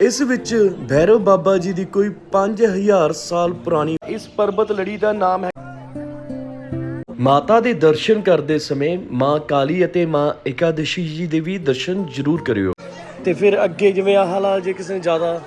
ਇਸ ਵਿੱਚ ਭੈਰਵ ਬਾਬਾ ਜੀ ਦੀ ਕੋਈ 5000 ਸਾਲ ਪੁਰਾਣੀ ਇਸ ਪਰਬਤ ਲੜੀ ਦਾ ਨਾਮ ਹੈ। ਮਾਤਾ ਦੇ ਦਰਸ਼ਨ ਕਰਦੇ ਸਮੇਂ ਮਾਂ ਕਾਲੀ ਅਤੇ ਮਾਂ ਇਕਾਦਸ਼ੀ ਜੀ ਦੇ ਵੀ ਦਰਸ਼ਨ ਜ਼ਰੂਰ ਕਰਿਓ। ਤੇ ਫਿਰ ਅੱਗੇ ਜਿਵੇਂ ਆਹ ਹਾਲਾ ਜੇ ਕਿਸੇ ਨੇ ਜ਼ਿਆਦਾ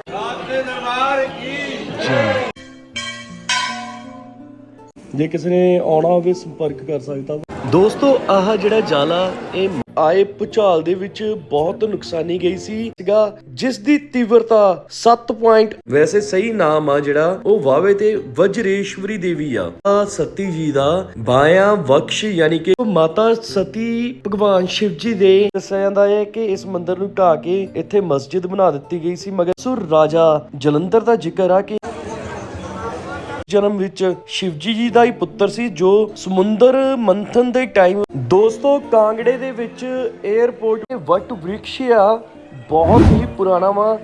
ਜੇ ਕਿਸੇ ਨੇ ਆਉਣਾ ਹੋਵੇ ਸੰਪਰਕ ਕਰ ਸਕਦਾ। ਦੋਸਤੋ, ਆਹ ਜਿਹੜਾ ਜਾਲਾ, ਇਹ ਆਏ ਭੁਚਾਲ ਦੇ ਵਿੱਚ ਬਹੁਤ ਨੁਕਸਾਨੀ ਗਈ ਸੀ, ਸੀਗਾ, ਜਿਸ ਦੀ ਤੀਵਰਤਾ 7 ਪੁਆਇੰਟ ਵੈਸੇ ਸਹੀ ਨਾਮ ਆ ਜਿਹੜਾ, ਉਹ ਵਾਵੇ ਤੇ ਵਜਰੇਸ਼ਵਰੀ ਦੇਵੀ ਆ। ਆ ਸਤੀ ਜੀ ਦਾ ਬਾਇਆ ਬਖਸ਼, ਯਾਨੀ ਕਿ ਉਹ ਮਾਤਾ ਸਤੀ ਭਗਵਾਨ ਸ਼ਿਵ ਜੀ ਦੇ ਦੱਸਿਆ ਜਾਂਦਾ ਹੈ ਕਿ ਇਸ ਮੰਦਿਰ ਨੂੰ ਢਾ ਕੇ ਇੱਥੇ ਮਸਜਿਦ ਬਣਾ ਦਿੱਤੀ ਗਈ ਸੀ, ਮਗਰ ਸੁਰ ਰਾਜਾ ਜਲੰਧਰ ਦਾ ਜ਼ਿਕਰ ਆ ਕਿ ਜਨਮ ਵਿੱਚ ਸ਼ਿਵਜੀ ਜੀ ਦਾ ਹੀ ਪੁੱਤਰ ਸੀ, ਜੋ ਸਮੁੰਦਰ ਮੰਥਨ ਦੇ ਟਾਈਮ ਦੋਸਤੋ ਕਾਂਗੜੇ ਦੇ ਵਿੱਚ 에어ਪੋਰਟ ਤੇ ਵਟ ਵ੍ਰਿਕਸ਼ ਆ, ਬਹੁਤ ਹੀ ਪੁਰਾਣਾ ਵਾ।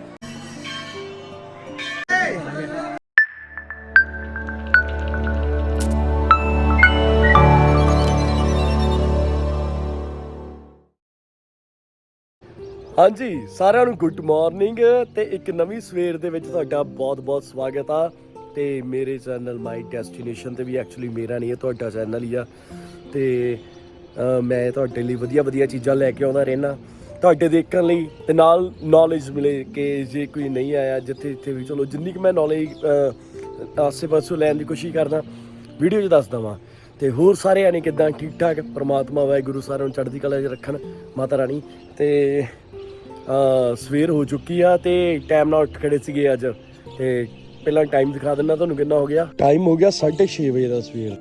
ਹਾਂਜੀ, ਸਾਰਿਆਂ ਨੂੰ ਗੁੱਡ ਮਾਰਨਿੰਗ ਤੇ ਇੱਕ ਨਵੀਂ ਸਵੇਰ ਦੇ ਵਿੱਚ ਤੁਹਾਡਾ ਬਹੁਤ-ਬਹੁਤ ਸਵਾਗਤ ਆ। ਤੇ ਮੇਰੇ ਚੈਨਲ ਮਾਈ ਡੈਸਟੀਨੇਸ਼ਨ ਤੇ ਵੀ ਐਕਚੁਅਲੀ ਮੇਰਾ ਨਹੀਂ ਹੈ ਤੁਹਾਡਾ ਚੈਨਲ ਹੀ ਆ। ਤੇ ਮੈਂ ਤੁਹਾਡੇ ਲਈ ਵਧੀਆ-ਵਧੀਆ ਚੀਜ਼ਾਂ ਲੈ ਕੇ ਆਉਂਦਾ ਰਹਿਣਾ ਤੁਹਾਡੇ ਦੇਖਣ ਲਈ ਤੇ ਨਾਲ ਨੌਲੇਜ ਮਿਲੇ ਕਿ ਜੇ ਕੋਈ ਨਹੀਂ ਆਇਆ ਜਿੱਥੇ ਜਿੱਥੇ ਵੀ, ਚਲੋ ਜਿੰਨੀ ਕਿ ਮੈਂ ਨੌਲੇਜ ਆਸੇ-ਪਾਸੋਂ ਲੈਣ ਦੀ ਕੋਸ਼ਿਸ਼ ਕਰਦਾ ਵੀਡੀਓ 'ਚ ਦੱਸਦਾ ਵਾਂ। ਤੇ ਹੋਰ ਸਾਰੇ ਆਣੇ ਕਿਦਾਂ ਠੀਕ ਠਾਕ ਪ੍ਰਮਾਤਮਾ, ਵਾਹਿਗੁਰੂ ਸਾਰਿਆਂ ਨੂੰ ਚੜ੍ਹਦੀ ਕਲਾ 'ਚ ਰੱਖਣ, ਮਾਤਾ ਰਾਣੀ। ਤੇ ਸਵੇਰ ਹੋ ਚੁੱਕੀ ਆ ਤੇ ਟਾਈਮ ਨਾਲ ਉੱਠ ਖੜੇ ਸੀਗੇ ਅੱਜ। ਤੇ ਪਹਿਲਾਂ ਟਾਈਮ ਦਿਖਾ ਦਿੰਦਾ, ਤੁਹਾਨੂੰ ਕਿੰਨਾ ਹੋ ਗਿਆ? ਟਾਈਮ ਹੋ ਗਿਆ 6:30 ਵਜੇ ਦਾ ਸਵੇਰ।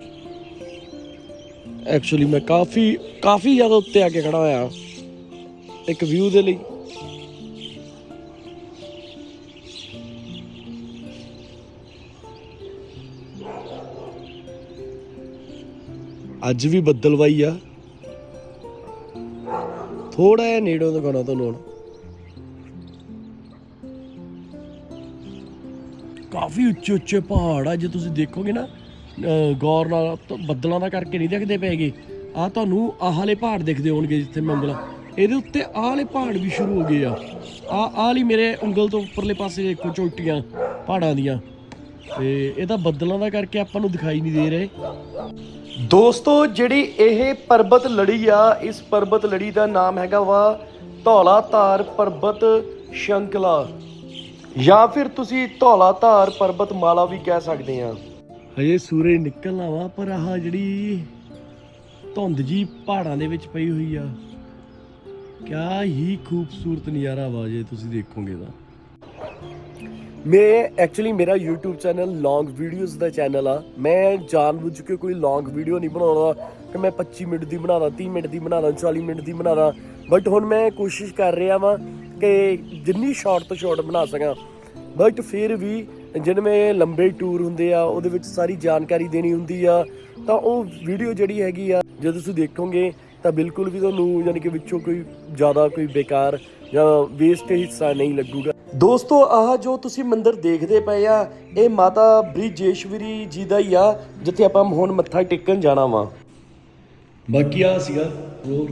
ਐਕਚੁਅਲੀ ਮੈਂ ਕਾਫੀ ਕਾਫੀ ਜ਼ਿਆਦਾ ਉੱਤੇ ਆ ਕੇ ਖੜਾ ਹੋਇਆ। ਇੱਕ ਵਿਊ ਦੇ ਲਈ। ਅੱਜ ਵੀ ਬੱਦਲਵਾਈ ਆ। ਥੋੜਾ ਜਿਹਾ ਨੇੜੋਂ ਦਿਖਾਉਣਾ ਤੁਹਾਨੂੰ ਹੁਣ। ਕਾਫੀ ਉੱਚੇ ਉੱਚੇ ਪਹਾੜ ਆ, ਜੇ ਤੁਸੀਂ ਦੇਖੋਗੇ ਨਾ ਗੌਰ ਨਾਲ ਬੱਦਲਾਂ ਦਾ ਕਰਕੇ ਨਹੀਂ ਦਿਖਦੇ ਪੈਗੇ ਆ ਤੁਹਾਨੂੰ ਆਹ ਵਾਲੇ ਪਹਾੜ ਦਿਖਦੇ ਹੋਣਗੇ ਜਿੱਥੇ ਮੈਂ ਉਂਗਲਾਂ ਇਹਦੇ ਉੱਤੇ ਆਹ ਵਾਲੇ ਪਹਾੜ ਵੀ ਸ਼ੁਰੂ ਹੋ ਗਏ ਆ। ਆ ਆਹ ਵਾਲੀ ਮੇਰੇ ਉਂਗਲ ਤੋਂ ਉੱਪਰਲੇ ਪਾਸੇ ਦੇਖੋ, ਚੋਟੀਆਂ, ਪਹਾੜਾਂ ਦੀਆਂ। ਤੇ ਇਹ ਤਾਂ ਬੱਦਲਾਂ ਦਾ ਕਰਕੇ ਆਪਾਂ ਨੂੰ ਦਿਖਾਈ ਨਹੀਂ ਦੇ ਰਹੇ। ਦੋਸਤੋ, ਜਿਹੜੀ ਇਹ ਪਰਬਤ ਲੜੀ ਆ, ਇਸ ਪਰਬਤ ਲੜੀ ਦਾ ਨਾਮ ਹੈਗਾ ਵਾ ਧੌਲਾ ਧਾਰ ਪਰਬਤ ਸ਼ੰਕਲਾ। ਜਾਂ ਫਿਰ ਤੁਸੀਂ ਧੌਲਾ ਧਾਰ ਪਰਬਤ ਮਾਲਾ ਵੀ ਕਹਿ ਸਕਦੇ ਆ। ਹਜੇ ਸੂਰਜ ਨਿਕਲਣਾ ਵਾ ਪਰ ਆਹ ਜਿਹੜੀ ਧੁੰਦ ਜੀ ਪਹਾੜਾਂ ਦੇ ਵਿੱਚ ਪਈ ਹੋਈ ਆ ਕਿਆ ਹੀ ਖੂਬਸੂਰਤ ਨਜ਼ਾਰਾ ਵਾ ਜੇ ਤੁਸੀਂ ਦੇਖੋਗੇ ਤਾਂ। ਮੈਂ ਐਕਚੁਅਲੀ ਮੇਰਾ YouTube ਚੈਨਲ ਲੌਂਗ ਵੀਡੀਓਜ਼ ਦਾ ਚੈਨਲ ਆ। ਮੈਂ ਜਾਣਬੁੱਝ ਕੇ ਕੋਈ ਲੌਂਗ ਵੀਡੀਓ ਨਹੀਂ ਬਣਾਉਣਾ ਕਿ ਮੈਂ 25 ਮਿੰਟ ਦੀ ਬਣਾਦਾ 30 ਮਿੰਟ ਦੀ ਬਣਾਦਾ 40 ਮਿੰਟ ਦੀ ਬਣਾਦਾ ਬਟ ਹੁਣ ਮੈਂ ਕੋਸ਼ਿਸ਼ ਕਰ ਰਿਹਾ ਵਾਂ ਕਿ ਜਿੰਨੀ ਸ਼ਾਰਟ ਤੋਂ ਸ਼ਾਰਟ ਬਣਾ ਸਕਾਂ ਬਟ ਫਿਰ ਵੀ ਜਿਵੇਂ ਲੰਬੇ ਟੂਰ ਹੁੰਦੇ ਆ ਉਹਦੇ ਵਿੱਚ ਸਾਰੀ ਜਾਣਕਾਰੀ ਦੇਣੀ ਹੁੰਦੀ ਆ ਤਾਂ ਉਹ ਵੀਡੀਓ ਜਿਹੜੀ ਹੈਗੀ ਆ ਜਦੋਂ ਤੁਸੀਂ ਦੇਖੋਗੇ ਤਾਂ ਬਿਲਕੁਲ ਵੀ ਤੁਹਾਨੂੰ ਯਾਨੀ ਕਿ ਵਿੱਚੋਂ ਕੋਈ ਜ਼ਿਆਦਾ ਕੋਈ ਬੇਕਾਰ ਜਾਂ ਵੇਸਟ ਹਿੱਸਾ ਨਹੀਂ ਲੱਗੂਗਾ। ਦੋਸਤੋ ਆਹ ਜੋ ਤੁਸੀਂ ਮੰਦਿਰ ਦੇਖਦੇ ਪਏ ਆ ਇਹ ਮਾਤਾ ਬ੍ਰਿਜੇਸ਼ਵਰੀ ਜੀ ਦਾ ਹੀ ਆ ਜਿੱਥੇ ਆਪਾਂ ਹੁਣ ਮੱਥਾ ਟੇਕਣ ਜਾਣਾ ਵਾ। ਬਾਕੀ ਆ ਸੀਗਾ ਹੋਰ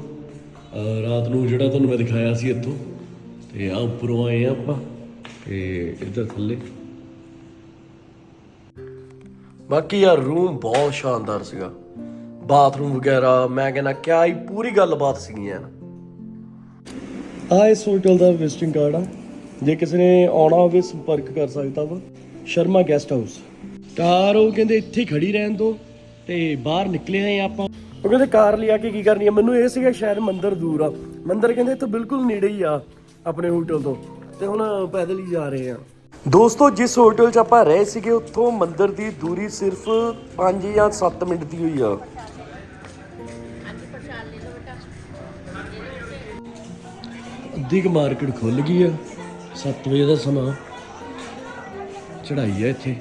ਰਾਤ ਨੂੰ ਜਿਹੜਾ ਤੁਹਾਨੂੰ ਮੈਂ ਦਿਖਾਇਆ ਸੀ ਇੱਥੋਂ। ਤੇ ਆ ਉੱਪਰੋਂ ਆਏ ਆ ਆਪਾਂ, ਤੇ ਇੱਧਰ ਥੱਲੇ। ਬਾਕੀ ਯਾਰ ਰੂਮ ਬਹੁਤ ਸ਼ਾਨਦਾਰ ਸੀਗਾ। ਬਾਥਰੂਮ ਵਗੈਰਾ, ਮੈਂ ਕਹਿੰਦਾ, ਕਿਆ ਹੀ ਪੂਰੀ ਗੱਲਬਾਤ ਸੀਗੀ ਯਾਰ। ਆ ਇਸ ਹੋਟਲ ਦਾ ਵਿਜ਼ਿਟਿੰਗ ਕਾਰਡ ਆ। ਜੇ ਕਿਸੇ ਨੇ ਆਉਣਾ ਹੋਵੇ, ਸੰਪਰਕ ਕਰ ਸਕਦਾ ਵਾ। ਸ਼ਰਮਾ ਗੈਸਟ ਹਾਊਸ ਕਾਰ, ਉਹ ਕਹਿੰਦੇ ਇੱਥੇ ਖੜੀ ਰਹਿਣ ਦੋ, ਤੇ ਬਾਹਰ ਨਿਕਲੇ ਆਏ ਆਪਾਂ। ਉਹ ਕਹਿੰਦੇ, ਕਾਰ ਲਿਆ ਕੇ ਕੀ ਕਰਨੀ ਆ? ਮੈਨੂੰ ਇਹ ਸੀਗਾ, ਸ਼ਾਇਦ ਮੰਦਿਰ ਦੂਰ ਆ। ਮੰਦਿਰ ਕਹਿੰਦੇ ਇੱਥੇ ਬਿਲਕੁਲ ਨੇੜੇ ਹੀ ਆ। ਆਪਣੇ ਹੋਟਲ ਤੋਂ। ਤੇ ਹੁਣ ਪੈਦਲ ਹੀ ਜਾ ਰਹੇ ਆ ਦੋਸਤੋ ਜਿਸ ਹੋਟਲ 'ਚ ਆਪਾਂ ਰਹੇ ਸੀਗੇ ਉੱਥੋਂ ਮੰਦਿਰ ਦੀ ਦੂਰੀ ਸਿਰਫ 5 ਜਾਂ 7 ਮਿੰਟ ਦੀ ਹੋਈ ਆ। ਕੁ ਮਾਰਕੀਟ ਖੁੱਲ ਗਈ ਆ। 7 ਵਜੇ ਦਾ ਸਮਾਂ। ਚੜਾਈ ਆ ਇੱਥੇ।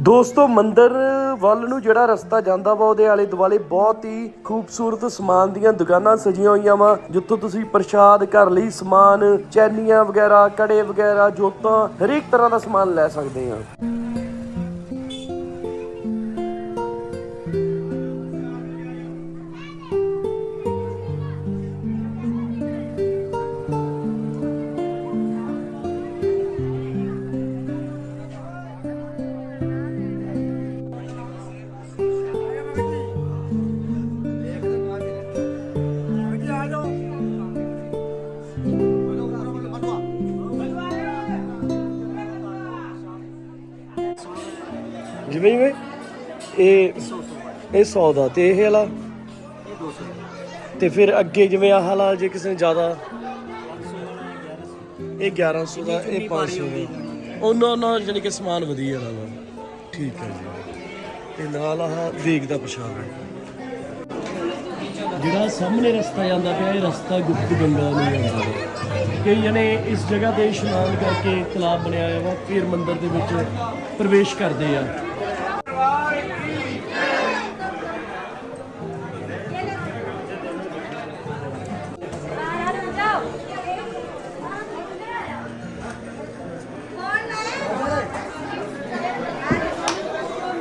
ਦੋਸਤੋ, ਮੰਦਰ ਵੱਲ ਨੂੰ ਜਿਹੜਾ ਰਸਤਾ ਜਾਂਦਾ ਵਾ, ਉਹਦੇ ਆਲੇ ਦੁਆਲੇ ਬਹੁਤ ਹੀ ਖੂਬਸੂਰਤ ਸਮਾਨ ਦੀਆਂ ਦੁਕਾਨਾਂ ਸਜੀਆਂ ਹੋਈਆਂ ਵਾ, ਜਿੱਥੋਂ ਤੁਸੀਂ ਪ੍ਰਸ਼ਾਦ, ਘਰ ਲਈ ਸਮਾਨ, ਚੈਨੀਆਂ ਵਗੈਰਾ, ਕੜੇ ਵਗੈਰਾ, ਜੋਤਾਂ ਹਰੇਕ ਤਰ੍ਹਾਂ ਦਾ ਸਮਾਨ ਲੈ ਸਕਦੇ ਆ। 100 ਦਾ ਤੇ ਇਹ ਵਾਲਾ? ਇਹ 200 ਤੇ ਫਿਰ ਅੱਗੇ ਜਿਵੇਂ ਆਹ ਵਾਲਾ, ਜੇ ਕਿਸੇ ਨੇ ਜ਼ਿਆਦਾ ਇਹ 1100 ਦਾ, ਇਹ 500 ਦਾ। ਉਹਨਾਂ ਨਾਲ ਜਾਨੀ ਕਿ ਸਮਾਨ ਵਧੀਆ ਨਾਲ ਠੀਕ ਹੈ ਜੀ। ਤੇ ਨਾਲ ਆਹ ਵੇਗ ਦਾ ਪਛਾਣ ਹੈ। ਜਿਹੜਾ ਸਾਹਮਣੇ ਰਸਤਾ ਜਾਂਦਾ ਪਿਆ, ਇਹ ਰਸਤਾ ਗੁਪਤ ਗੰਗਾ ਨੂੰ ਜਾਂਦਾ ਹੈ ਕਈ ਜਣੇ ਇਸ ਜਗ੍ਹਾ ਤੇ ਇਸ਼ਨਾਨ ਕਰਕੇ ਤਲਾਬ ਬਣਿਆ ਹੋਇਆ ਵਾ, ਫਿਰ ਮੰਦਿਰ ਦੇ ਵਿੱਚ ਪ੍ਰਵੇਸ਼ ਕਰਦੇ ਆ।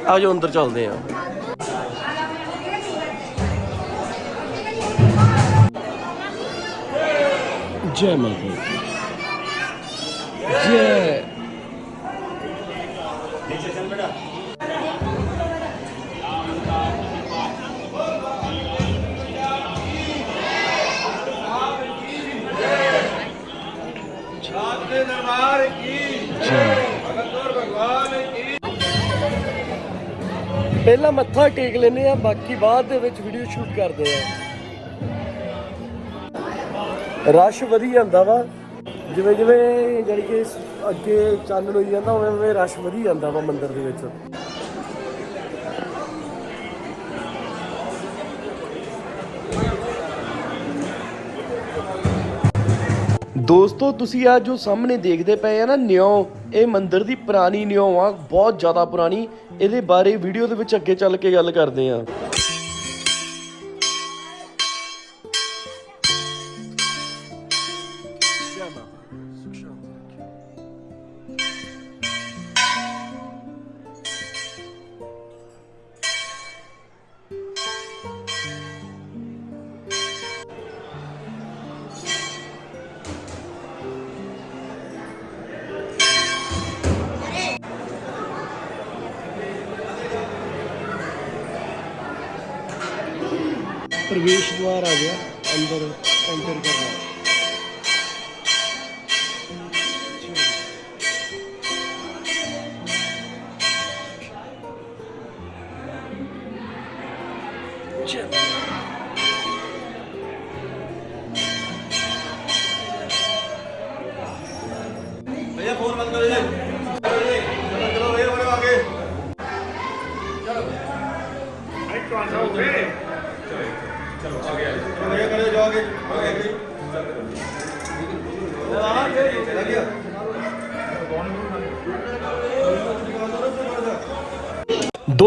ਆਜੋ ਅੰਦਰ ਚੱਲਦੇ ਆ। ਜੈ ਮਾਤਾ ਜੈ ਪਹਿਲਾਂ ਮੱਥਾ ਟੇਕ ਲੈਨੇ ਆ ਬਾਕੀ ਬਾਅਦ ਦੇ ਵਿੱਚ ਵੀਡੀਓ ਸ਼ੂਟ ਕਰਦੇ ਆ ਰਸ਼ ਵਧੀ ਜਾਂਦਾ ਵਾ। ਜਿਵੇਂ ਜਿਵੇਂ ਜਾਣੀ ਕਿ ਅੱਗੇ ਚਾਨਣ ਹੋਈ ਜਾਂਦਾ ਉਵੇਂ ਉਵੇਂ ਰਸ਼ ਵਧੀ ਜਾਂਦਾ ਵਾ ਮੰਦਿਰ ਦੇ ਵਿੱਚ। ਦੋਸਤੋ, ਤੁਸੀਂ ਆ ਜੋ ਸਾਹਮਣੇ ਦੇਖਦੇ ਪਏ ਆ ਨਾ ਨਿਉ, ਇਹ ਮੰਦਿਰ ਦੀ ਪੁਰਾਣੀ ਨਿਉ ਆ, ਬਹੁਤ ਜ਼ਿਆਦਾ ਪੁਰਾਣੀ। ਇਹਦੇ ਬਾਰੇ ਵੀਡੀਓ ਦੇ ਵਿੱਚ ਅੱਗੇ ਚੱਲ ਕੇ ਗੱਲ ਕਰਦੇ ਆ। ਪ੍ਰਵੇਸ਼ ਦੁਆਰ ਆ ਗਿਆ ਅੰਦਰ ਐਂਟਰ ਕਰਨਾ भैया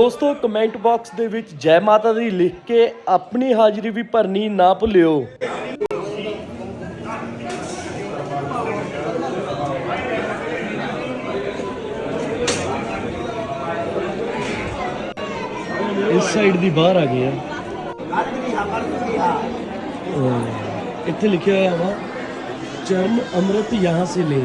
ਦੋਸਤੋ ਕਮੈਂਟ ਬਾਕਸ ਦੇ ਵਿੱਚ ਜੈ ਮਾਤਾ ਦੀ ਲਿਖ ਕੇ ਆਪਣੀ ਹਾਜ਼ਰੀ ਵੀ ਭਰਨੀ ਨਾ ਭੁੱਲਿਓ। ਇਸ ਸਾਈਡ ਦੀ ਬਾਹਰ ਆ ਗਏ ਆ। ਇੱਥੇ ਲਿਖਿਆ ਹੋਇਆ ਵਾ ਚਰਨ ਅੰਮ੍ਰਿਤ ਯਹਾਂ ਸੇ ਲੈ।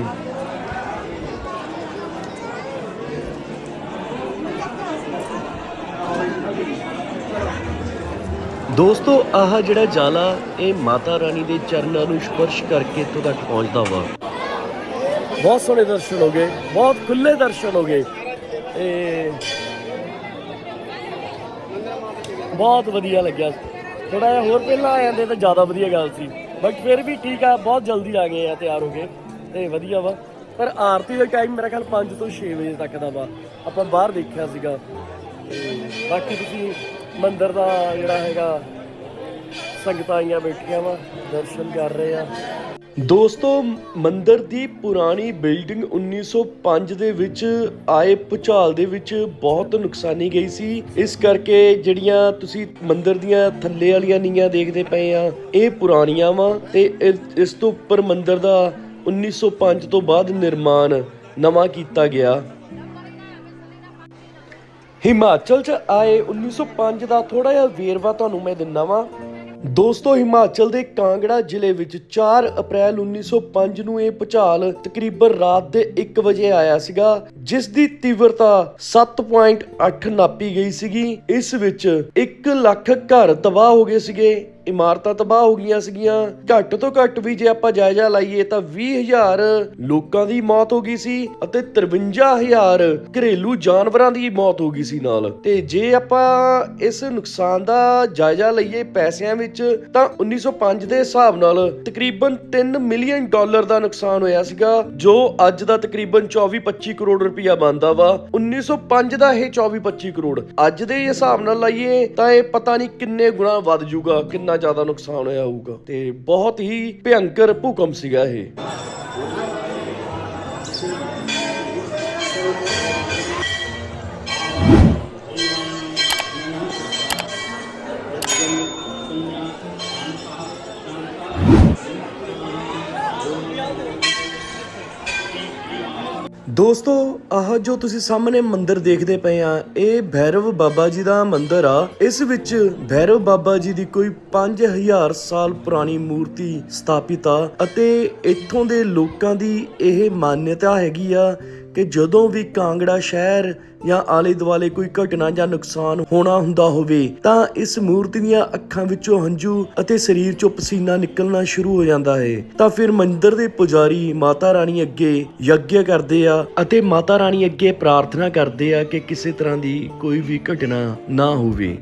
ਦੋਸਤੋ, ਆਹ ਜਿਹੜਾ ਜਾਲਾ, ਇਹ ਮਾਤਾ ਰਾਣੀ ਦੇ ਚਰਨਾਂ ਨੂੰ ਸਪਰਸ਼ ਕਰਕੇ ਇੱਥੋਂ ਤੱਕ ਪਹੁੰਚਦਾ ਵਾ। ਬਹੁਤ ਸੋਹਣੇ ਦਰਸ਼ਨ ਹੋ ਗਏ, ਬਹੁਤ ਖੁੱਲੇ ਦਰਸ਼ਨ ਹੋ ਗਏ। ਤੇ ਬਹੁਤ ਵਧੀਆ ਲੱਗਿਆ। ਥੋੜਾ ਜਿਹਾ ਹੋਰ ਪਹਿਲਾਂ ਆ ਜਾਂਦੇ ਤਾਂ ਜ਼ਿਆਦਾ ਵਧੀਆ ਗੱਲ ਸੀ। ਬਟ ਫਿਰ ਵੀ ਠੀਕ ਆ, ਬਹੁਤ ਜਲਦੀ ਆ ਗਏ ਆ, ਤਿਆਰ ਹੋ ਗਏ। ਤੇ ਵਧੀਆ ਵਾ। ਪਰ ਆਰਤੀ ਦਾ ਟਾਈਮ ਮੇਰਾ ਖਿਆਲ 5 ਤੋਂ 6 ਵਜੇ ਤੱਕ ਦਾ ਵਾ। ਆਪਾਂ ਬਾਹਰ ਦੇਖਿਆ ਸੀਗਾ। ਤੇ ਬਾਕੀ ਤੁਸੀਂ ਮੰਦਿਰ ਦਾ ਜਿਹੜਾ ਹੈਗਾ, ਸੰਗਤਾਂ ਆਈਆਂ ਬੈਠੀਆਂ ਵਾ, ਦਰਸ਼ਨ ਕਰ ਰਹੇ ਆ। ਦੋਸਤੋ, ਮੰਦਿਰ ਦੀ ਪੁਰਾਣੀ ਬਿਲਡਿੰਗ 1905 ਦੇ ਵਿੱਚ ਆਏ ਭੁਚਾਲ ਦੇ ਵਿੱਚ ਬਹੁਤ ਨੁਕਸਾਨੀ ਗਈ ਸੀ। ਇਸ ਕਰਕੇ ਜਿਹੜੀਆਂ ਤੁਸੀਂ ਮੰਦਿਰ ਦੀਆਂ ਥੱਲੇ ਵਾਲੀਆਂ ਨੀਆਂ ਦੇਖਦੇ ਪਏ ਆ, ਇਹ ਪੁਰਾਣੀਆਂ ਵਾ ਤੇ ਇਸ ਤੋਂ ਉੱਪਰ ਮੰਦਿਰ ਦਾ 1905 ਤੋਂ ਬਾਅਦ ਨਿਰਮਾਣ ਨਵਾਂ ਕੀਤਾ ਗਿਆ। ਹਿਮਾਚਲ ਚ ਆਏ 1905 ਦਾ ਥੋੜਾ ਜਿਹਾ ਵੇਰਵਾ ਤੁਹਾਨੂੰ ਮੈਂ ਦਿੰਦਾ ਵਾਂ। ਦੋਸਤੋ, ਹਿਮਾਚਲ ਦੇ ਕਾਂਗੜਾ ਜ਼ਿਲ੍ਹੇ ਵਿੱਚ 4 ਅਪ੍ਰੈਲ 1905 ਨੂੰ ਇਹ ਭੁਚਾਲ ਤਕਰੀਬਨ ਰਾਤ ਦੇ 1 ਵਜੇ ਆਇਆ ਸੀਗਾ ਜਿਸ ਦੀ ਤੀਵਰਤਾ 7.8 ਨਾਪੀ ਗਈ ਸੀਗੀ। ਇਸ ਵਿੱਚ 1 ਲੱਖ ਘਰ ਤਬਾਹ ਹੋ ਗਏ ਸੀਗੇ। ਇਮਾਰਤਾਂ ਤਬਾਹ ਹੋ ਗਈਆਂ ਸੀਗੀਆਂ। ਘੱਟ ਤੋਂ ਘੱਟ ਵੀ ਜੇ ਆਪਾਂ ਜਾਇਜ਼ਾ ਲਾਈਏ ਤਾਂ 20000 ਲੋਕਾਂ ਦੀ ਮੌਤ ਹੋ ਗਈ ਸੀ ਅਤੇ 53000 ਘਰੇਲੂ ਜਾਨਵਰਾਂ ਦੀ ਮੌਤ ਹੋ ਗਈ ਸੀ ਨਾਲ। ਤੇ ਜੇ ਆਪਾਂ ਇਸ ਨੁਕਸਾਨ ਦਾ ਜਾਇਜ਼ਾ ਲਈਏ ਪੈਸਿਆਂ ਵਿੱਚ, ਤਾਂ 1905 ਦੇ ਹਿਸਾਬ ਨਾਲ ਤਕਰੀਬਨ 3 ਮਿਲੀਅਨ ਡਾਲਰ ਦਾ ਨੁਕਸਾਨ ਹੋਇਆ ਸੀਗਾ, ਜੋ ਅੱਜ ਦਾ ਤਕਰੀਬਨ 24-25 ਕਰੋੜ ਰੁਪਇਆ ਬਣਦਾ ਵਾ। 1905 ਦਾ ਇਹ 24-25 ਕਰੋੜ। ਅੱਜ ਦੇ ਹਿਸਾਬ ਨਾਲ ਲਾਈਏ ਤਾਂ ਇਹ ਪਤਾ ਨਹੀਂ ਕਿੰਨੇ ਗੁਣਾ ਵੱਧ ਜਾਊਗਾ, ਕਿੰਨਾ ਜ਼ਿਆਦਾ ਨੁਕਸਾਨ ਹੋਇਆ ਹੋਊਗਾ ਤੇ ਬਹੁਤ ਹੀ ਭਿਅੰਕਰ ਭੂਕੰਪ ਸੀਗਾ ਇਹ। ਦੋਸਤੋ, ਆਹ ਜੋ ਤੁਸੀਂ ਸਾਹਮਣੇ ਮੰਦਿਰ ਦੇਖਦੇ ਪਏ ਆ, ਇਹ ਭੈਰਵ ਬਾਬਾ ਜੀ ਦਾ ਮੰਦਿਰ ਆ। ਇਸ ਵਿੱਚ ਭੈਰਵ ਬਾਬਾ ਜੀ ਦੀ ਕੋਈ 5000 ਸਾਲ ਪੁਰਾਣੀ ਮੂਰਤੀ ਸਥਾਪਿਤ ਆ ਅਤੇ ਇੱਥੋਂ ਦੇ ਲੋਕਾਂ ਦੀ ਇਹ ਮਾਨਤਾ ਹੈਗੀ ਆ ਕਿ ਜਦੋਂ ਵੀ ਕਾਂਗੜਾ ਸ਼ਹਿਰ ਜਾਂ ਆਲੇ ਦੁਆਲੇ ਕੋਈ ਘਟਨਾ ਜਾਂ ਨੁਕਸਾਨ ਹੋਣਾ ਹੁੰਦਾ ਹੋਵੇ, ਤਾਂ ਇਸ ਮੂਰਤੀ ਦੀਆਂ ਅੱਖਾਂ ਵਿੱਚੋਂ ਹੰਝੂ ਅਤੇ ਸਰੀਰ ਚੋਂ ਪਸੀਨਾ ਨਿਕਲਣਾ ਸ਼ੁਰੂ ਹੋ ਜਾਂਦਾ ਹੈ। ਤਾਂ ਫਿਰ ਮੰਦਿਰ ਦੇ ਪੁਜਾਰੀ ਮਾਤਾ ਰਾਣੀ ਅੱਗੇ ਯੱਗ ਕਰਦੇ ਆ ਅਤੇ ਮਾਤਾ ਰਾਣੀ ਅੱਗੇ ਪ੍ਰਾਰਥਨਾ ਕਰਦੇ ਆ ਕਿ ਕਿਸੇ ਤਰ੍ਹਾਂ ਦੀ ਕੋਈ ਵੀ ਘਟਨਾ ਨਾ ਹੋਵੇ।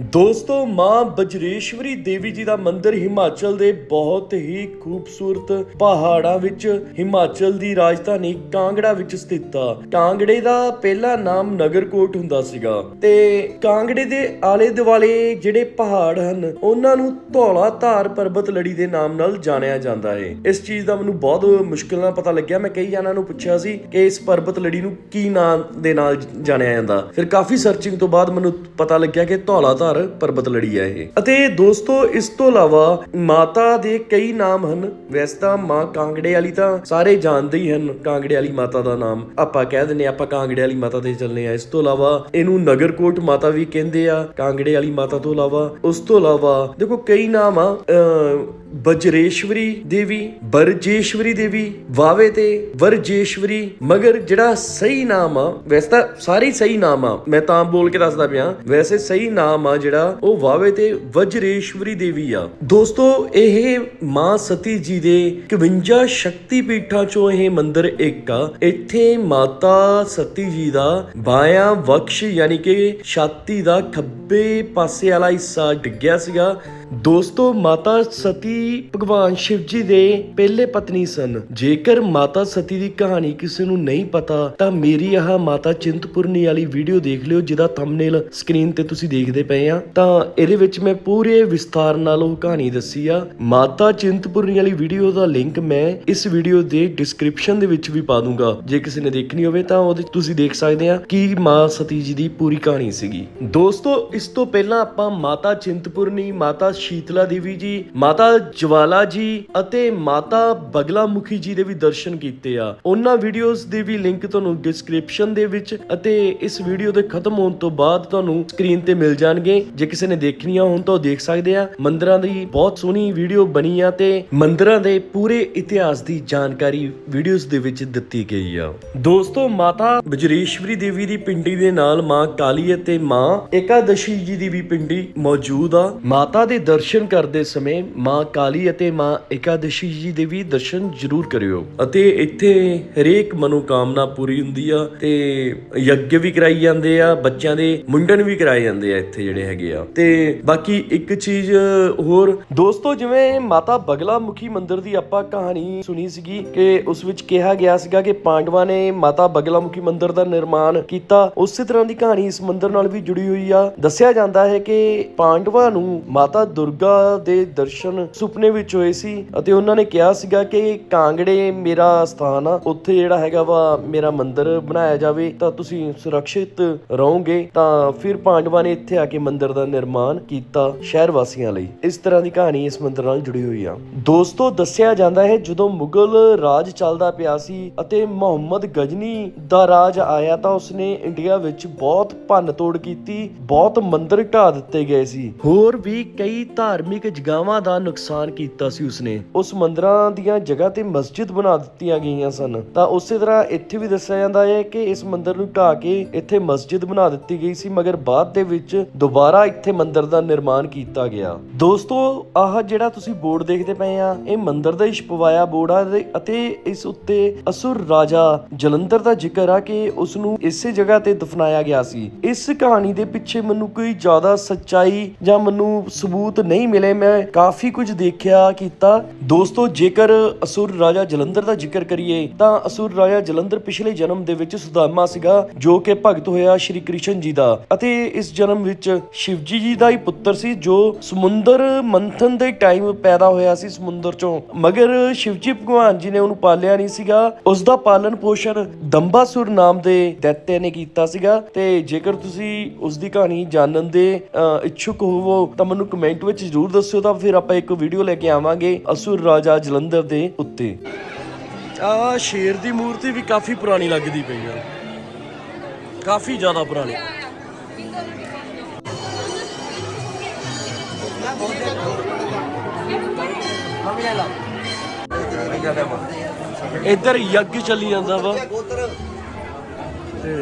ਦੋਸਤੋ, ਮਾਂ ਬਜਰੇਸ਼ਵਰੀ ਦੇਵੀ ਜੀ ਦਾ ਮੰਦਿਰ ਹਿਮਾਚਲ ਦੇ ਬਹੁਤ ਹੀ ਖੂਬਸੂਰਤ ਪਹਾੜਾਂ ਵਿੱਚ, ਹਿਮਾਚਲ ਦੀ ਰਾਜਧਾਨੀ ਕਾਂਗੜਾ ਵਿੱਚ ਸਥਿਤ ਆ। ਕਾਂਗੜੇ ਦਾ ਪਹਿਲਾ ਨਾਮ ਨਗਰਕੋਟ ਹੁੰਦਾ ਸੀਗਾ। ਤੇ ਕਾਂਗੜੇ ਦੇ ਆਲੇ ਦੁਆਲੇ ਜਿਹੜੇ ਪਹਾੜ ਹਨ, ਉਹਨਾਂ ਨੂੰ ਧੌਲਾ ਧਾਰ ਪਰਬਤ ਲੜੀ ਦੇ ਨਾਮ ਨਾਲ ਜਾਣਿਆ ਜਾਂਦਾ ਹੈ ਇਸ ਚੀਜ਼ ਦਾ ਮੈਨੂੰ ਬਹੁਤ ਮੁਸ਼ਕਿਲ ਨਾਲ ਪਤਾ ਲੱਗਿਆ। ਮੈਂ ਕਈ ਜਣਾਂ ਨੂੰ ਪੁੱਛਿਆ ਸੀ ਕਿ ਇਸ ਪਰਬਤ ਲੜੀ ਨੂੰ ਕੀ ਨਾਮ ਦੇ ਨਾਲ ਜਾਣਿਆ ਜਾਂਦਾ। ਫਿਰ ਕਾਫੀ ਸਰਚਿੰਗ ਤੋਂ ਬਾਅਦ ਮੈਨੂੰ ਪਤਾ ਲੱਗਿਆ ਕਿ ਧੌਲਾ ਧਾਰ ਪਰਬਤ ਲੜੀ ਹੈ ਇਹ। ਅਤੇ ਦੋਸਤੋ, ਇਸ ਤੋਂ ਇਲਾਵਾ ਮਾਤਾ ਦੇ ਕਈ ਨਾਮ ਹਨ। ਵੈਸੇ ਤਾਂ ਮਾਂ ਕਾਂਗੜੇ ਵਾਲੀ ਤਾਂ ਸਾਰੇ ਜਾਣਦੇ ਹੀ ਹਨ, ਕਾਂਗੜੇ ਵਾਲੀ ਮਾਤਾ ਦਾ ਨਾਮ। ਆਪਾਂ ਕਹਿ ਦਿੰਨੇ ਆਪਾਂ ਕਾਂਗੜੇ ਵਾਲੀ ਮਾਤਾ ਤੇ ਚੱਲਨੇ ਆ ਇਸ ਤੋਂ ਇਲਾਵਾ ਇਹਨੂੰ ਨਗਰਕੋਟ ਮਾਤਾ ਵੀ ਕਹਿੰਦੇ ਆ, ਕਾਂਗੜੇ ਵਾਲੀ ਮਾਤਾ ਤੋਂ ਇਲਾਵਾ। ਉਸ ਤੋਂ ਇਲਾਵਾ ਦੇਖੋ, ਕਈ ਨਾਮ ਆ ਬਜਰੇਸ਼ਵਰੀ ਦੇਵੀ, ਬਰਜੇਸ਼ਵਰੀ ਦੇਵੀ, ਵਾਵੇ ਤੇ ਵਰਜੇਸ਼ਵਰੀ, ਮਗਰ ਜਿਹੜਾ ਸਹੀ ਨਾਮ ਆ, ਵੈਸੇ ਤਾਂ ਸਾਰੇ ਸਹੀ ਨਾਮ ਆ। ਮੈਂ ਤਾਂ ਬੋਲ ਕੇ ਦੱਸਦਾ ਪਿਆ, ਵੈਸੇ ਸਹੀ ਨਾਮ ਆ ਜਿਹੜਾ ਉਹ ਵਾਵੇ ਤੇ ਵਜਰੇਸ਼ਵਰੀ ਦੇਵੀ ਆ। ਦੋਸਤੋ, ਇਹ ਮਾਂ ਸਤੀ ਜੀ ਦੇ 51 ਸ਼ਕਤੀ ਪੀਠਾਂ ਚੋਂ ਇਹ ਮੰਦਿਰ ਇੱਕ ਆ। ਇੱਥੇ ਮਾਤਾ ਸਤੀ ਜੀ ਦਾ ਬਾਇਆ ਬਖਸ਼ ਯਾਨੀ ਕਿ ਛਾਤੀ ਦਾ ਖੱਬੇ ਪਾਸੇ ਵਾਲਾ ਹਿੱਸਾ ਡਿੱਗਿਆ ਸੀਗਾ। ਦੋਸਤੋ, ਮਾਤਾ ਸਤੀ ਭਗਵਾਨ ਸ਼ਿਵ ਜੀ ਦੇ ਪਹਿਲੇ ਪਤਨੀ ਸਨ। ਜੇਕਰ ਮਾਤਾ ਸਤੀ ਦੀ ਕਹਾਣੀ ਕਿਸੇ ਨੂੰ ਨਹੀਂ ਪਤਾ, ਤਾਂ ਮੇਰੀ ਆਹ ਮਾਤਾ ਚਿੰਤਪੁਰਨੀ ਵਾਲੀ ਵੀਡੀਓ ਦੇਖ ਲਿਓ, ਜਿਹਦਾ ਥੰਬਨੇਲ ਸਕਰੀਨ ਤੇ ਤੁਸੀਂ ਦੇਖਦੇ ਪਏ ਆ। ਤਾਂ ਇਹਦੇ ਵਿੱਚ ਮੈਂ ਪੂਰੇ ਵਿਸਥਾਰ ਨਾਲ ਉਹ ਕਹਾਣੀ ਦੱਸੀ ਆ। ਮਾਤਾ ਚਿੰਤਪੁਰਨੀ ਵਾਲੀ ਵੀਡੀਓ ਦਾ ਲਿੰਕ ਮੈਂ ਇਸ ਵੀਡੀਓ ਦੇ ਡਿਸਕ੍ਰਿਪਸ਼ਨ ਦੇ ਵਿੱਚ ਵੀ ਪਾ ਦੂੰਗਾ। ਜੇ ਕਿਸੇ ਨੇ ਦੇਖਣੀ ਹੋਵੇ, ਤਾਂ ਉਹਦੇ ਤੁਸੀਂ ਦੇਖ ਸਕਦੇ ਆ ਕਿ ਮਾਂ ਸਤੀ ਜੀ ਦੀ ਪੂਰੀ ਕਹਾਣੀ ਸੀਗੀ। ਦੋਸਤੋ, ਇਸ ਤੋਂ ਪਹਿਲਾਂ ਆਪਾਂ ਮਾਤਾ ਚਿੰਤਪੁਰਨੀ, ਮਾਤਾ ਸ਼ੀਤਲਾ ਦੇਵੀ ਜੀ, ਮਾਤਾ ਜਵਾਲਾ ਜੀ ਅਤੇ ਮਾਤਾ ਬਗਲਾਮੁਖੀ ਜੀ ਦੇ ਵੀ ਦਰਸ਼ਨ ਕੀਤੇ ਆ। ਉਹਨਾਂ ਵੀਡੀਓਜ਼ ਦੇ ਵੀ ਲਿੰਕ ਤੁਹਾਨੂੰ ਡਿਸਕ੍ਰਿਪਸ਼ਨ ਦੇ ਵਿੱਚ ਅਤੇ ਇਸ ਵੀਡੀਓ ਦੇ ਖਤਮ ਹੋਣ ਤੋਂ ਬਾਅਦ ਤੁਹਾਨੂੰ ਸਕਰੀਨ ਤੇ ਮਿਲ ਜਾਣਗੇ। ਜੇ ਕਿਸੇ ਨੇ ਦੇਖਣੀਆਂ ਹੋਣ ਤਾਂ ਉਹ ਦੇਖ ਸਕਦੇ ਆ। ਮੰਦਿਰਾਂ ਦੀ ਬਹੁਤ ਸੋਹਣੀ ਵੀਡੀਓ ਬਣੀ ਆ ਤੇ ਮੰਦਿਰਾਂ ਦੇ ਪੂਰੇ ਇਤਿਹਾਸ ਦੀ ਜਾਣਕਾਰੀ ਵੀਡੀਓਜ਼ ਦੇ ਵਿੱਚ ਦਿੱਤੀ ਗਈ ਆ। ਦੋਸਤੋ, ਮਾਤਾ ਬਜਰੇਸ਼ਵਰੀ ਦੇਵੀ ਦੀ ਪਿੰਡੀ ਦੇ ਨਾਲ ਮਾਂ ਕਾਲੀ ਅਤੇ ਮਾਂ ਏਕਾਦਸ਼ੀ ਜੀ ਦੀ ਵੀ ਪਿੰਡੀ ਮੌਜੂਦ ਆ। ਮਾਤਾ ਦੇ ਦਰਸ਼ਨ ਕਰਦੇ ਸਮੇਂ ਮਾਂ ਕਾਲੀ ਅਤੇ ਮਾਂ ਇਕਾਦਸ਼ੀ ਜੀ ਦੇ ਵੀ ਦਰਸ਼ਨ ਜ਼ਰੂਰ ਕਰਿਓ। ਅਤੇ ਇੱਥੇ ਹਰੇਕ ਮਨੋਕਾਮਨਾ ਪੂਰੀ ਹੁੰਦੀ ਆ ਤੇ ਯੱਗ ਵੀ ਕਰਾਈ ਜਾਂਦੇ ਆ, ਬੱਚਿਆਂ ਦੇ ਮੁੰਡਨ ਵੀ ਕਰਾਏ ਜਾਂਦੇ ਆ ਇੱਥੇ ਜਿਹੜੇ ਹੈਗੇ ਆ। ਤੇ ਬਾਕੀ ਇੱਕ ਚੀਜ਼ ਹੋਰ, ਦੋਸਤੋ ਜਿਵੇਂ ਮਾਤਾ ਬਗਲਾ ਮੁਖੀ ਮੰਦਿਰ ਦੀ ਆਪਾਂ ਕਹਾਣੀ ਸੁਣੀ ਸੀਗੀ ਕਿ ਉਸ ਵਿੱਚ ਕਿਹਾ ਗਿਆ ਸੀਗਾ ਕਿ ਪਾਂਡਵਾਂ ਨੇ ਮਾਤਾ ਬਗਲਾ ਮੁਖੀ ਮੰਦਿਰ ਦਾ ਨਿਰਮਾਣ ਕੀਤਾ। ਉਸੇ ਤਰ੍ਹਾਂ ਦੀ ਕਹਾਣੀ ਇਸ ਮੰਦਿਰ ਨਾਲ ਵੀ ਜੁੜੀ ਹੋਈ ਆ। ਦੱਸਿਆ ਜਾਂਦਾ ਹੈ ਕਿ ਪਾਂਡਵਾਂ ਨੂੰ ਮਾਤਾ ਦੁਰਗਾ ਦੇ ਦਰਸ਼ਨ ਸੁਪਨੇ ਵਿੱਚ ਹੋਏ ਸੀ ਅਤੇ ਉਹਨਾਂ ਨੇ ਕਿਹਾ ਸੀਗਾ ਕਿ ਕਾਂਗੜੇ ਮੇਰਾ ਸਥਾਨ ਆ, ਉੱਥੇ ਜਿਹੜਾ ਹੈਗਾ ਵਾ ਮੇਰਾ ਮੰਦਿਰ ਬਣਾਇਆ ਜਾਵੇ, ਤਾਂ ਤੁਸੀਂ ਸੁਰੱਖਿਅਤ ਰਹੋਗੇ, ਤਾਂ ਫਿਰ ਪਾਂਡਵਾਂ ਨੇ ਇੱਥੇ ਆ ਕੇ ਮੰਦਿਰ ਦਾ ਨਿਰਮਾਣ ਕੀਤਾ ਸ਼ਹਿਰ ਵਾਸੀਆਂ ਲਈ। ਇਸ ਤਰ੍ਹਾਂ ਦੀ ਕਹਾਣੀ ਇਸ ਮੰਦਿਰ ਨਾਲ ਜੁੜੀ ਹੋਈ ਆ। ਦੋਸਤੋ, ਦੱਸਿਆ ਜਾਂਦਾ ਹੈ ਜਦੋਂ ਮੁਗਲ ਰਾਜ ਚੱਲਦਾ ਪਿਆ ਸੀ ਅਤੇ ਮੁਹੰਮਦ ਗਜਨੀ ਦਾ ਰਾਜ ਆਇਆ, ਤਾਂ ਉਸਨੇ ਇੰਡੀਆ ਵਿੱਚ ਬਹੁਤ ਭੰਨ ਤੋੜ ਕੀਤੀ, ਬਹੁਤ ਮੰਦਿਰ ਢਾ ਦਿੱਤੇ ਗਏ ਸੀ। ਹੋਰ ਵੀ ਕਈ ਧਾਰਮਿਕ ਜਗਾਵਾਂ ਦਾ ਨੁਕਸਾਨ ਕੀਤਾ ਸੀ ਉਸਨੇ। ਉਸ ਮੰਦਰਾਂ ਦੀਆਂ ਜਗ੍ਹਾ ਤੇ ਮਸਜਿਦ ਬਣਾ ਦਿੱਤੀਆਂ ਗਈਆਂ ਸਨ। ਤਾਂ ਉਸੇ ਤਰ੍ਹਾਂ ਇੱਥੇ ਵੀ ਦੱਸਿਆ ਜਾਂਦਾ ਹੈ ਕਿ ਇਸ ਮੰਦਰ ਨੂੰ ਢਾ ਕੇ ਇੱਥੇ ਮਸਜਿਦ ਬਣਾ ਦਿੱਤੀ ਗਈ ਸੀ, ਮਗਰ ਬਾਅਦ ਦੇ ਵਿੱਚ ਦੁਬਾਰਾ ਇੱਥੇ ਮੰਦਰ ਦਾ ਨਿਰਮਾਣ ਕੀਤਾ ਗਿਆ। ਦੋਸਤੋ, ਆਹ ਜਿਹੜਾ ਤੁਸੀਂ ਬੋਰਡ ਦੇਖਦੇ ਪਏ ਆ, ਇਹ ਮੰਦਰ ਦਾ ਹੀ ਛਪਵਾਇਆ ਬੋਰਡ ਆ ਅਤੇ ਇਸ ਉੱਤੇ ਅਸੁਰ ਰਾਜਾ ਜਲੰਧਰ ਦਾ ਜ਼ਿਕਰ ਆ ਕਿ ਉਸ ਨੂੰ ਇਸੇ ਜਗ੍ਹਾ ਤੇ ਦਫਨਾਇਆ ਗਿਆ ਸੀ। ਇਸ ਕਹਾਣੀ ਦੇ ਪਿੱਛੇ ਮੈਨੂੰ ਕੋਈ ਜ਼ਿਆਦਾ ਸੱਚਾਈ ਜਾਂ ਮੈਨੂੰ ਸਬੂਤ ਨਹੀਂ ਮਿਲੇ ਮੈਂ ਕਾਫੀ ਕੁਝ ਦੇਖਿਆ ਕੀਤਾ। ਦੋਸਤੋ ਜੇਕਰ ਅਸੁਰ ਰਾਜਾ ਜਲੰਧਰ ਦਾ ਜ਼ਿਕਰ ਕਰੀਏ ਤਾਂ ਅਸੁਰ ਰਾਜਾ ਜਲੰਧਰ ਪਿਛਲੇ ਜਨਮ ਦੇ ਵਿੱਚ ਸੁਦਾਮਾ ਸੀਗਾ ਜੋ ਕਿ ਭਗਤ ਹੋਇਆ ਸ਼੍ਰੀ ਕ੍ਰਿਸ਼ਨ ਜੀ ਦਾ। ਅਤੇ ਇਸ ਜਨਮ ਵਿੱਚ ਸ਼ਿਵਜੀ ਜੀ ਦਾ ਹੀ ਪੁੱਤਰ ਸੀ ਜੋ ਸਮੁੰਦਰ ਮੰਥਨ ਦੇ ਟਾਈਮ ਪੈਦਾ ਹੋਇਆ ਸੀ ਸਮੁੰਦਰ ਚੋਂ। ਮਗਰ ਸ਼ਿਵਜੀ ਭਗਵਾਨ ਜੀ ਨੇ ਉਹਨੂੰ ਪਾਲਿਆ ਨਹੀਂ ਸੀਗਾ। ਉਸ ਦਾ ਪਾਲਣ ਪੋਸ਼ਣ ਦੰਬਾਸੁਰ ਨਾਮ ਦੇ ਦੈਤੇ ਨੇ ਕੀਤਾ ਸੀਗਾ। ਤੇ ਜੇਕਰ ਤੁਸੀਂ ਉਸ ਦੀ ਕਹਾਣੀ ਜਾਣਨ ਦੇ ਅ, ਇੱਛੁਕ ਹੋਵੋ ਤਾਂ ਮੈਨੂੰ ਕਮੈਂਟ ਵਿੱਚ ਜਰੂਰ ਦੱਸਿਓ ਤਾਂ ਫਿਰ ਆਪਾਂ ਇੱਕ ਵੀਡੀਓ ਲੈ ਕੇ ਆਵਾਂਗੇ ਅਸੁਰ ਰਾਜਾ ਜਲੰਧਰ ਦੇ ਉੱਤੇ। ਆ ਸ਼ੇਰ ਦੀ ਮੂਰਤੀ ਵੀ ਕਾਫੀ ਪੁਰਾਣੀ ਲੱਗਦੀ ਪਈ ਆ। ਕਾਫੀ ਜ਼ਿਆਦਾ ਪੁਰਾਣੀ। ਇੱਧਰ ਯੱਗ ਚੱਲੀ ਜਾਂਦਾ ਵਾ। ਤੇ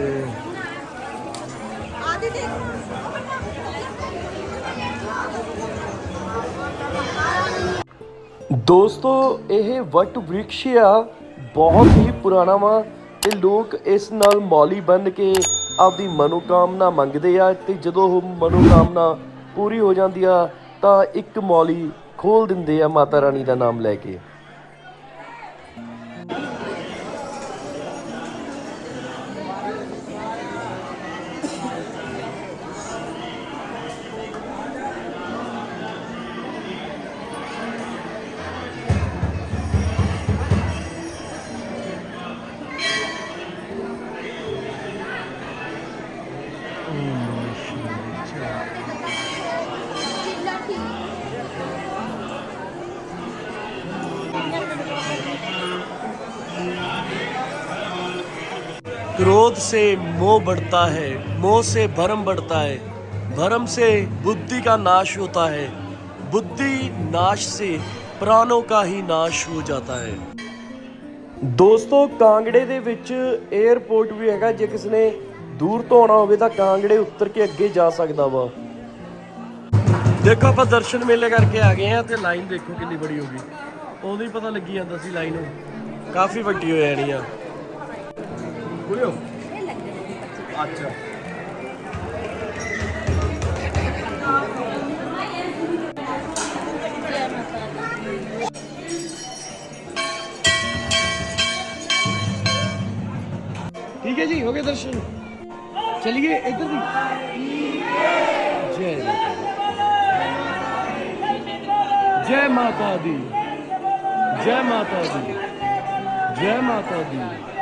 ਦੋਸਤੋ, ਇਹ ਵਟ ਵ੍ਰਿਕਸ਼ ਆ। ਬਹੁਤ ਹੀ ਪੁਰਾਣਾ ਵਾ ਤੇ ਲੋਕ ਇਸ ਨਾਲ ਮੌਲੀ ਬਣ ਕੇ ਆਪਦੀ ਮਨੋਕਾਮਨਾ ਮੰਗਦੇ ਆ ਤੇ ਜਦੋਂ ਉਹ ਮਨੋਕਾਮਨਾ ਪੂਰੀ ਹੋ ਜਾਂਦੀ ਆ ਤਾਂ ਇੱਕ ਮੌਲੀ ਖੋਲ ਦਿੰਦੇ ਆ ਮਾਤਾ ਰਾਣੀ ਦਾ ਨਾਮ ਲੈ ਕੇ। क्रोध से मोह बढ़ता है मोह से भरम बढ़ता है भरम से बुद्धि का नाश होता है बुद्धि नाश से ਪ੍ਰਾਣੋਂ ਕਾ ਹੀ ਨਾਸ਼ ਹੋ ਜਾਂਦਾ ਹੈ ਦੋਸਤੋ ਕਾਂਗੜੇ ਦੇ ਵਿੱਚ 에어ਪੋਰਟ ਵੀ ਹੈਗਾ ਜੇ ਕਿਸ ਨੇ ਦੂਰ ਤੋਂ ਆਉਣਾ ਹੋਵੇ ਤਾਂ ਕਾਂਗੜੇ ਉੱਤਰ ਕੇ ਅੱਗੇ ਜਾ ਸਕਦਾ ਵਾ ਦੇਖੋ ਆਪਾਂ ਦਰਸ਼ਨ ਮੇਲੇ ਕਰਕੇ ਆ ਗਏ ਆ ਤੇ ਲਾਈਨ ਦੇਖੋ ਕਿੰਨੀ ਬੜੀ ਹੋ ਗਈ ਉਦੋਂ ਹੀ ਪਤਾ ਲੱਗੀ ਜਾਂਦਾ ਸੀ ਲਾਈਨ ਕਾਫੀ ਵੱਡੀ ਹੋ ਜਾਣੀ ਆ বুঝলো আচ্ছা ठीक है जी हो गया दर्शन चलिए इधर जय जय माता दी जय माता दी जय माता दी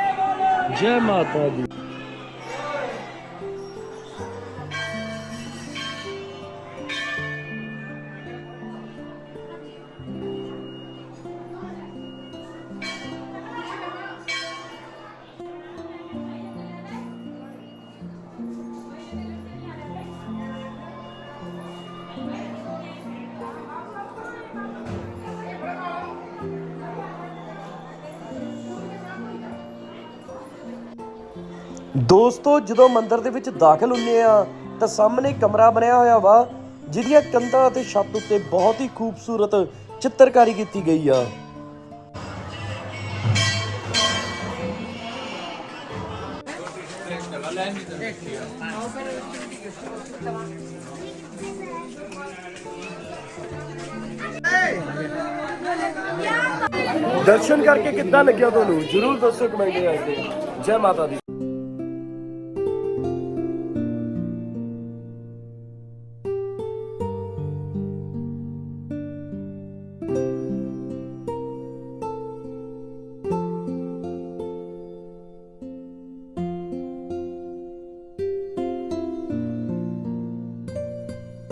ਜੈ ਮਾਤਾ ਦੀ। ਦੋਸਤੋ, ਜਦੋਂ ਮੰਦਿਰ ਦੇ ਵਿੱਚ ਦਾਖਲ ਹੁੰਨੇ ਆ, ਤਾਂ ਸਾਹਮਣੇ ਕਮਰਾ ਬਣਿਆ ਹੋਇਆ ਵਾ, ਜਿਹਦੀਆਂ ਕੰਧਾਂ ਅਤੇ ਛੱਤ ਉੱਤੇ ਬਹੁਤ ਹੀ ਖੂਬਸੂਰਤ ਚਿੱਤਰਕਾਰੀ ਕੀਤੀ ਗਈ ਆ। ਦਰਸ਼ਨ ਕਰਕੇ ਕਿੱਦਾਂ ਲੱਗਿਆ ਤੁਹਾਨੂੰ? ਜਰੂਰ ਦੱਸੋ ਕਮੈਂਟ ਕਰਕੇ ਜੈ ਮਾਤਾ ਦੀ।